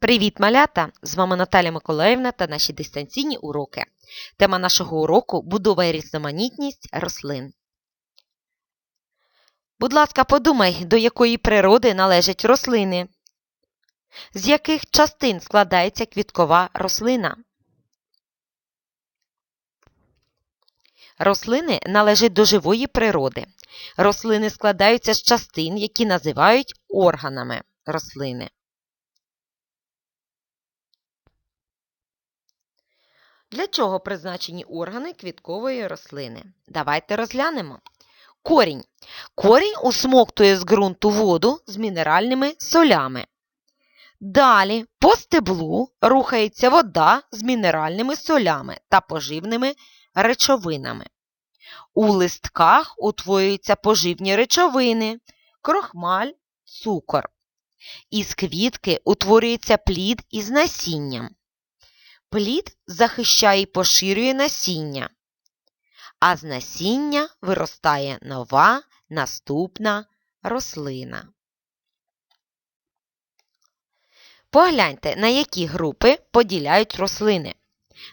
Привіт, малята! З вами Наталя Миколаївна та наші дистанційні уроки. Тема нашого уроку будова і різноманітність рослин. Будь ласка, подумай, до якої природи належать рослини. З яких частин складається квіткова рослина? Рослини належать до живої природи. Рослини складаються з частин, які називають органами рослини. Для чого призначені органи квіткової рослини? Давайте розглянемо. Корінь. Корінь усмоктує з ґрунту воду з мінеральними солями. Далі по стеблу рухається вода з мінеральними солями та поживними речовинами. У листках утворюються поживні речовини, крохмаль, цукор. Із квітки утворюється плід із насінням. Плід захищає і поширює насіння, а з насіння виростає нова наступна рослина. Погляньте, на які групи поділяють рослини.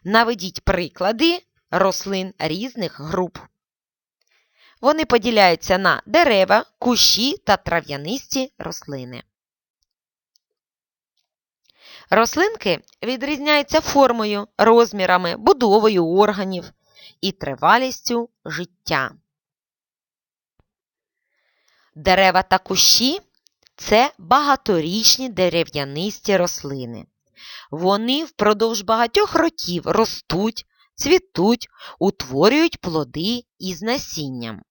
Наведіть приклади рослин різних груп. Вони поділяються на дерева, кущі та трав'янисті рослини. Рослинки відрізняються формою, розмірами, будовою органів і тривалістю життя. Дерева та кущі це багаторічні дерев'янисті рослини. Вони впродовж багатьох років ростуть, цвітуть, утворюють плоди із насінням.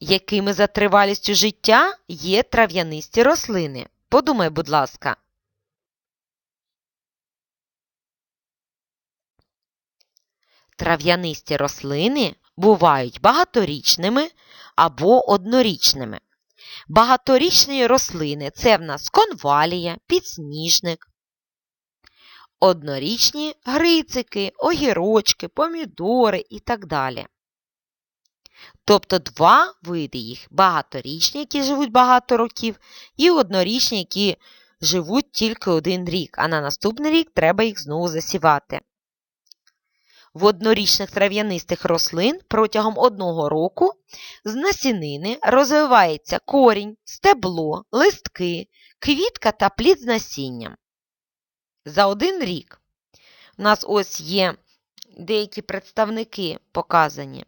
Якими за тривалістю життя є трав'янисті рослини? Подумай, будь ласка. Трав'янисті рослини бувають багаторічними або однорічними. Багаторічні рослини це в нас конвалія, підсніжник. Однорічні грицики, огірочки, помідори і так далі. Тобто два види їх багаторічні, які живуть багато років, і однорічні, які живуть тільки один рік, а на наступний рік треба їх знову засівати. В однорічних трав'янистих рослин протягом одного року з насінини розвивається корінь, стебло, листки, квітка та плід з насінням. За один рік у нас ось є деякі представники показані.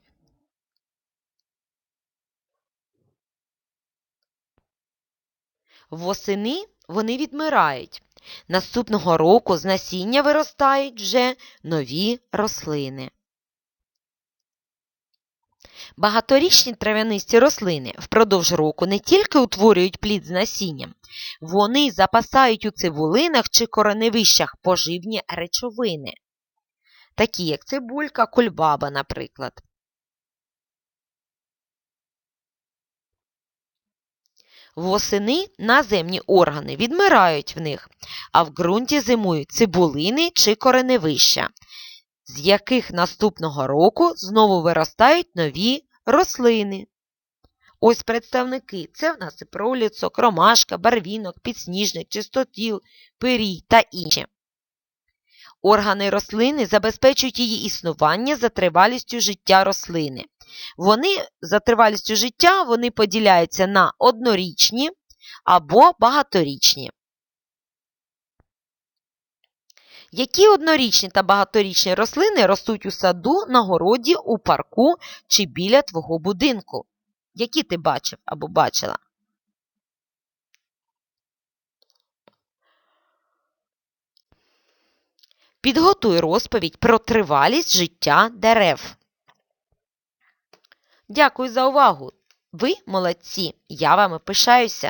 Восени вони відмирають. Наступного року з насіння виростають вже нові рослини. Багаторічні трав'янисті рослини впродовж року не тільки утворюють плід з насінням, вони запасають у цибулинах чи кореневищах поживні речовини, такі як цибулька, кульбаба, наприклад. Восени наземні органи відмирають в них, а в ґрунті зимують цибулини чи кореневища, з яких наступного року знову виростають нові рослини. Ось представники це в нас і проліцок, ромашка, барвінок, підсніжник, чистотіл, пирій та інші. Органи рослини забезпечують її існування за тривалістю життя рослини. Вони за тривалістю життя вони поділяються на однорічні або багаторічні. Які однорічні та багаторічні рослини ростуть у саду, на городі, у парку чи біля твого будинку? Які ти бачив або бачила? Підготуй розповідь про тривалість життя дерев. Дякую за увагу! Ви молодці! Я вами пишаюся!